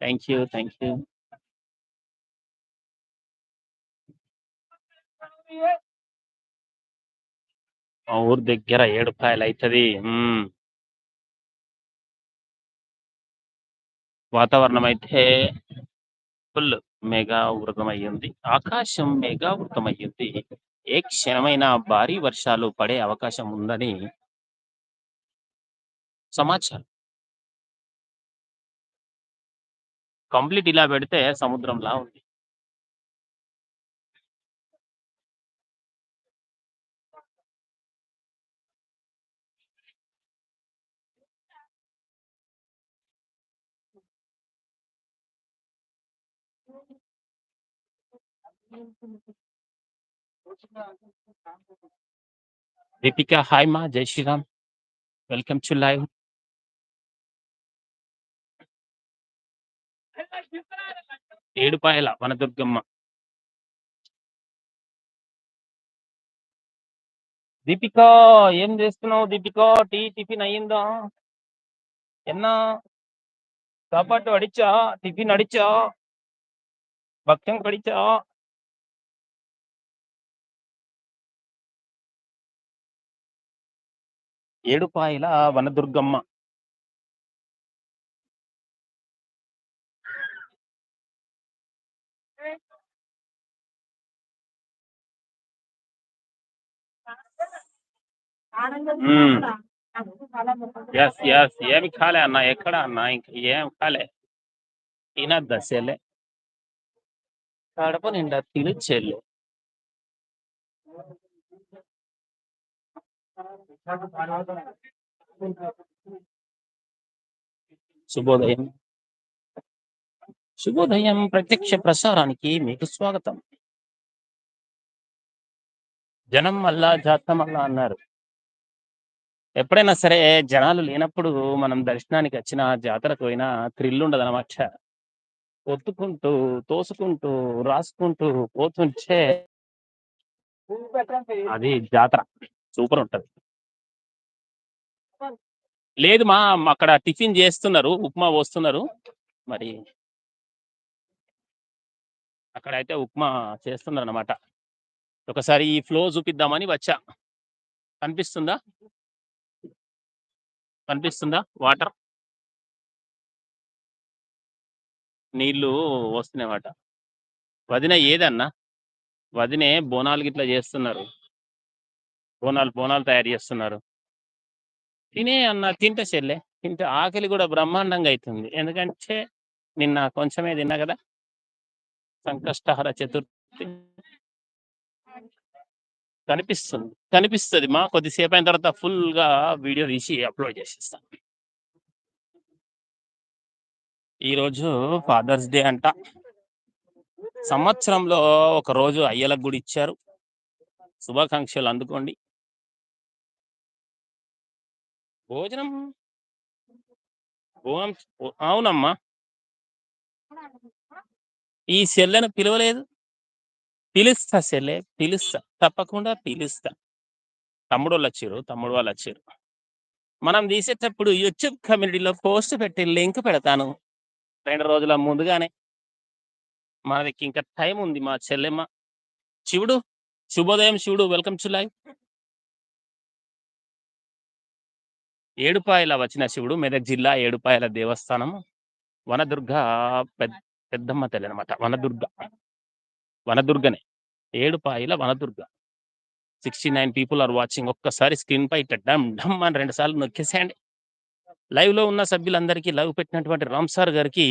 Thank you. Thank you. మా ఊరు దగ్గర ఏడుపాయలైతది. అవుతుంది వాతావరణం అయితే ఫుల్ మేఘావృతమయ్యుంది. ఆకాశం మేఘావృతమయ్యుంది. ఏ క్షణమైన భారీ వర్షాలు పడే అవకాశం ఉందని సమాచారం. కంప్లీట్ ఇలా పెడితే సముద్రంలా ఉంది. దీపిక హాయ్ మా! Jai Shriram. Welcome to live. Edupayala Vanadurgamma. Deepika ఏం చేస్తున్నావు దీపికా? టీ, టిఫిన్ అయిందా? என்ன? சாப்பாட்டு அடிச்சா? டிஃபின் அடிச்சா? భక్ష్యం కడిచా? ఏడుపాయల వనదుర్గమ్మ. ఎస్ ఎస్ ఏమి కాలే అన్న. ఎక్కడ అన్న? ఇంకా ఏం కాలే. తినొద్దా దశలే కడప నిండా తిని చెల్లె. శుభోదయం. శుభోదయం ప్రత్యక్ష ప్రసారానికి మీకు స్వాగతం. జనం మల్లా జాత అన్నారు. ఎప్పుడైనా సరే జనాలు లేనప్పుడు మనం దర్శనానికి వచ్చిన జాతరకు పోయినా థ్రిల్ ఉండదనమాట. ఒత్తుకుంటూ, తోసుకుంటూ, రాసుకుంటూ పోతుంటే అది జాతర. సూపర్ ఉంటది. లేదు మా అక్కడ టిఫిన్ చేస్తున్నారు. ఉప్మా పోస్తున్నారు. మరి అక్కడైతే ఉప్మా చేస్తున్నారనమాట. ఒకసారి ఈ ఫ్లో చూపిద్దామని వచ్చా. కనిపిస్తుందా? కనిపిస్తుందా వాటర్? నీళ్ళు వస్తున్నాయన్నమాట. వదిన ఏదన్నా? వదినే బోనాలు గిట్లా చేస్తున్నారు. బోనాలు, బోనాలు తయారు చేస్తున్నారు. తినే అన్న తింటే చెల్లె. తింటే ఆకలి కూడా బ్రహ్మాండంగా అవుతుంది ఎందుకంటే నిన్న కొంచెమే తిన్నా కదా! సంకష్టహర చతుర్థి. కనిపిస్తుంది. కనిపిస్తుంది మా కొద్దిసేపు అయిన తర్వాత ఫుల్‌గా వీడియో తీసి అప్‌లోడ్ చేసేస్తాను ఈరోజు ఫాదర్స్ డే అంట. సంవత్సరంలో ఒక రోజు అయ్యలకు కూడా ఇచ్చారు. శుభాకాంక్షలు అందుకోండి. భోజనం భోజనం అవునమ్మా. ఈ సెల్లను పిలవలేదు. పిలుస్తా సెల్లె పిలుస్తా. తప్పకుండా పిలుస్తా. తమ్ముడు వాళ్ళు వచ్చారు తమ్ముడు వాళ్ళు వచ్చారు మనం తీసేటప్పుడు యూట్యూబ్ కమ్యూనిటీలో పోస్ట్ పెట్టి లింక్ పెడతాను. రెండు రోజుల ముందుగానే. మనకి ఇంకా టైం ఉంది మా చెల్లెమ్మ. శివుడు శుభోదయం శివుడు వెల్కమ్ టు లైవ్. ఏడుపాయల వచ్చిన శివుడు మెదక్ జిల్లా ఏడుపాయల దేవస్థానం. వనదుర్గ పెద్ద పెద్దమ్మ తల్లి అనమాట Vanadurga. వనదుర్గనే. Edupayala Vanadurga. 69 people are watching. ఒక్కసారి స్క్రీన్‌పై ఇట్లా డమ్ డమ్ అని రెండు సార్లు నొక్కేసేయండి. లైవ్‌లో ఉన్న సభ్యులందరికీ లైవ్ పెట్టినటువంటి రామ్ సార్ గారికి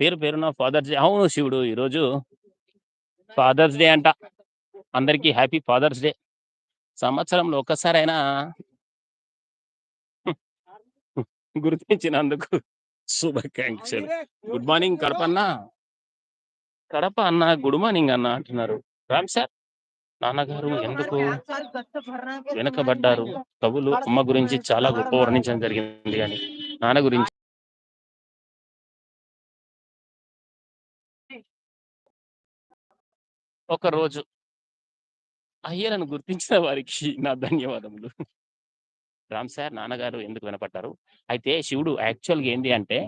పేరు పేరున ఫాదర్స్ డే అవును శివుడు ఈరోజు ఫాదర్స్ డే అంట. అందరికీ హ్యాపీ ఫాదర్స్ డే. సంవత్సరంలో ఒక్కసారైనా గుర్తించినందుకు శుభాకాంక్షలు. గుడ్ మార్నింగ్ కడప అన్న. కడప అన్న గుడ్ మార్నింగ్ అన్న అంటున్నారు. రామ్ సార్ నాన్నగారు ఎందుకు వెనకబడ్డారు? కవులు అమ్మ గురించి చాలా గొప్ప వర్ణించడం జరిగింది గాని నాన్న గురించి ఒకరోజు అయ్యలను గుర్తించిన వారికి నా ధన్యవాదములు. రామ్ సార్ నాన్నగారు ఎందుకు వినపడ్డారు? అయితే శివుడు యాక్చువల్‌గా ఏంది అంటే